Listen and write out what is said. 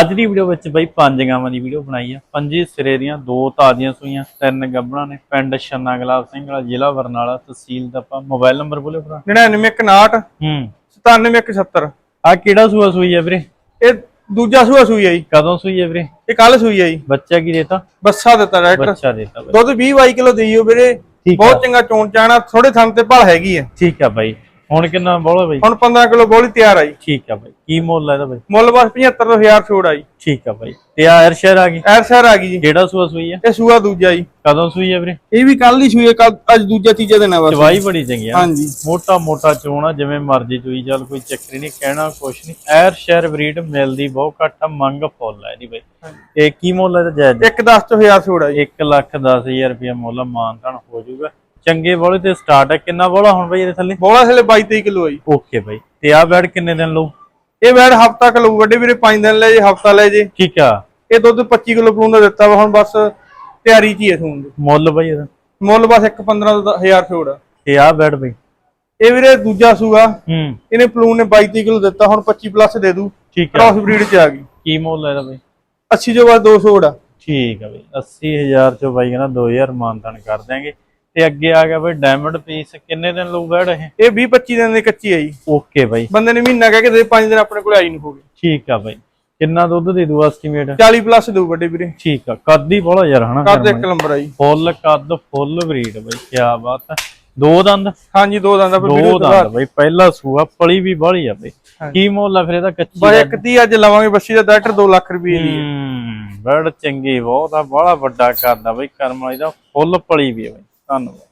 ਅੱਜ ਦੀ ਵੀਡੀਓ ਵਿੱਚ ਬਈ ਪੰਜ ਗਾਵਾਂ ਦੀ ਵੀਡੀਓ ਬਣਾਈ ਆ। ਪੰਜੇ ਸਿਰੇ ਦੀਆਂ ਦੋ ਤਾਜ਼ੀਆਂ ਸੂਈਆਂ ਤਿੰਨ ਗੱਭਣਾ ਨੇ ਪਿੰਡ ਛੰਨਾ ਗੁਲਾਬ ਸਿੰਘ ਵਾਲਾ ਜ਼ਿਲ੍ਹਾ ਬਰਨਾਲਾ ਤਹਿਸੀਲ ਦਾ ਆਪਾਂ ਮੋਬਾਈਲ ਨੰਬਰ ਬੋਲੇ ਭਰਾ। 9961 ਹੂੰ। 9770 ਆ ਕਿਹੜਾ ਸੂਆ ਸੂਈ ਆ ਵੀਰੇ? ਇਹ ਦੂਜਾ ਸੂਆ ਸੂਈ ਆ ਜੀ। ਕਦੋਂ ਸੂਈ ਆ ਵੀਰੇ? ਇਹ ਕੱਲ ਸੂਈ ਆ ਜੀ। ਬੱਚਾ ਕੀ ਦੇਤਾ? ਬੱਸਾ ਦਿੱਤਾ ਡਾਕਟਰ ਬੱਚਾ ਦੇਤਾ। ਦੁੱਧ 20 22 ਕਿਲੋ ਦੇਈਓ ਵੀਰੇ। ਬਹੁਤ ਚੰਗਾ ਚੋਣ ਚਾਣਾ ਥੋੜੇ ਥਣ ਤੇ ਭਲ ਹੈਗੀ ਆ। ਠੀਕ ਆ ਬਾਈ। ਹੁਣ ਕਿੰਨਾ ਬੋਲਾ ਬਾਈ? ਹੁਣ 15 ਕਿਲੋ ਬੋਲੀ ਤਿਆਰ ਆ ਜੀ। ਠੀਕ ਆ ਬਾਈ। ਕੀ ਮੁੱਲ ਆ ਇਹਦਾ ਬਾਈ? ਮੁੱਲ ਬਸ 75000 ਛੋੜ ਆ ਜੀ। ਠੀਕ ਆ ਬਾਈ। ਤੇ ਆ ਐਰਸ਼ਰ ਆ ਗਈ? ਐਰ ਸ਼ਹਿਰ ਆ ਗਈ ਜੀ। ਕਿਹੜਾ ਸੂਆ ਸੂਈ ਆ? ਇਹ ਸੂਆ ਦੂਜਾ ਜੀ। ਕਦੋਂ ਸੂਈ ਆ ਵੀਰੇ? ਇਹ ਵੀ ਕੱਲ ਹੀ ਸੂਈ ਆ ਕੱਲ ਅੱਜ ਦੂਜਾ ਤੀਜਾ ਦਿਨ ਆ ਬਸ। ਚਵਾਈ ਬੜੀ ਚੰਗੀ ਆ। ਹਾਂਜੀ। ਮੋਟਾ ਮੋਟਾ ਚੋਣਾ ਜਿਵੇਂ ਮਰਜ਼ੀ ਚੋਈ ਚੱਲ ਕੋਈ ਚੱਕਰੀ ਨਹੀਂ ਕਹਿਣਾ ਕੁਛ ਨਹੀਂ। ਸ਼ਹਿਰ ਬਰੀਡ ਮਿਲਦੀ ਬਹੁਤ ਘੱਟ ਆ ਮੰਗ ਫੁੱਲ ਆ ਇਹਦੀ ਬਈ। ਇਹ ਕੀ ਮੁੱਲ ਹੈ ਜਾਇਜ਼ ਇੱਕ 10 ਤੋਂ 1000 ਛੋੜ ਆ ਜੀ। 1 ਲੱਖ 10000 ਰੁਪਏ ਮੁੱਲ ਮਾਨਤਾਨ ਹੋ ਜਾਊਗਾ। ਚੰਗੇ ਬੋਲੇ ਤੇ ਸਟਾਰਟ ਹੈ। ਕਿੰਨਾ ਬੋਲਾ ਹੁਣ ਬਈ ਇਹਦੇ ਥੱਲੇ? ਬੋਲਾ ਥਲੇ 22 23 ਕਿਲੋ ਆ ਜੀ। ਓਕੇ ਬਈ। ਤੇ ਆ ਬੈਡ ਕਿੰਨੇ ਦਿਨ ਲਊ? ਇਹ ਵੈੜ ਹਫਤਾ ਕਿਲੋ ਵੱਡੇ ਵੀਰੇ 5 ਦਿਨ ਲੈ ਜੇ ਹਫਤਾ ਲੈ ਜੇ। ਠੀਕ ਆ। ਇਹ ਦੁੱਧ 25 ਕਿਲੋ ਪਲੂਨ ਦਾ ਦਿੱਤਾ ਵਾ। ਹੁਣ ਬਸ ਤਿਆਰੀ ਚ ਹੀ ਹੈ ਸੂਣ ਦੀ ਮੁੱਲ ਬਈ ਇਹਦਾ? ਮੁੱਲ ਬਸ 1 15 ਦਾ 1000 ਛੋੜ ਆ। ਤੇ ਆ ਬੈਡ ਬਈ? ਇਹ ਵੀਰੇ ਦੂਜਾ ਸੂਆ। ਹੂੰ। ਇਹਨੇ ਪਲੂਨ ਨੇ 22 ਕਿਲੋ ਦਿੱਤਾ। ਹੁਣ 25 ਪਲੱਸ ਦੇ ਦੂ ਠੀਕ ਆ। ਕ੍ਰਾਸ ਬਰੀਡ ਚ ਆ ਗਈ। ਕੀ ਮੁੱਲ ਹੈ ਇਹਦਾ ਬਈ? 80 ਜੋ ਬਾਅਦ 200 ਆ। ਠੀਕ ਆ ਬਈ। 80000 ਚੋਂ ਬਾਈ ਕਹਿੰਦਾ 2000 ਮਾਨਤਾਨ ਕਰ ਦਿਆਂਗੇ। ਤੇ ਅੱਗੇ ਆ ਗਿਆ ਬਈ ਡਾਇਮੰਡ ਪੀਸ ਕਿੰਨੇ ਦਿਨ ਲਊ ਬੈਡ ਇਹ? ਇਹ 20 25 ਦਿਨ ਦੀ ਕੱਚੀ ਆ ਜੀ। Okay bye. ਬੰਦੇ ਨੇ ਮਹੀਨਾ ਕਹਿ ਕੇ ਦੇ 5 ਦਿਨ ਆਪਣੇ ਕੋਲ ਆਈ ਨਹੀਂ ਹੋਗੇ ਠੀਕ ਆ ਬਾਈ। ਕਿੰਨਾ ਦੁੱਧ ਦੇ ਦੂ ਐਸਟੀਮੇਟ 40 ਪਲੱਸ ਦੂ ਵੱਡੇ ਵੀਰੇ। ਠੀਕ ਆ ਕੱਦ ਹੀ ਬੋਲਾ ਯਾਰ ਹਨਾ ਕੱਦ ਇੱਕ ਨੰਬਰ ਆ ਜੀ। ਫੁੱਲ ਕੱਦ ਫੁੱਲ ਬਰੀਡ ਬਈ ਕੀ ਬਾਤ ਹੈ ਦੋ ਦੰਦ? ਹਾਂਜੀ ਦੋ ਦੰਦਾਂ ਪਰ ਦੋ ਦੰਦ ਬਈ ਪਹਿਲਾ ਸੂਆ ਪਲੀ ਵੀ ਬਾਹਲੀ ਆ ਬਈ। ਕੀ ਮੁੱਲ ਆ ਫਿਰ ਇਹਦਾ ਕੱਚੀ ਬਸ ਇੱਕ ਦੀ ਅੱਜ ਲਵਾਂਗੇ ਬੱਸੀ ਦਾ ਡਾਕਟਰ 2 ਲੱਖ ਰੁਪਏ ਦੀ ਬੜ ਚੰਗੀ ਬਹੁਤ ਆ ਬੜਾ ਵੱਡਾ ਕਰਦਾ ਬਈ ਕਰਮ ਵਾਲੀ ਦਾ ਫੁੱਲ ਪਲੀ ਵੀ ਆ ਬਈ। ਧੰਨਵਾਦ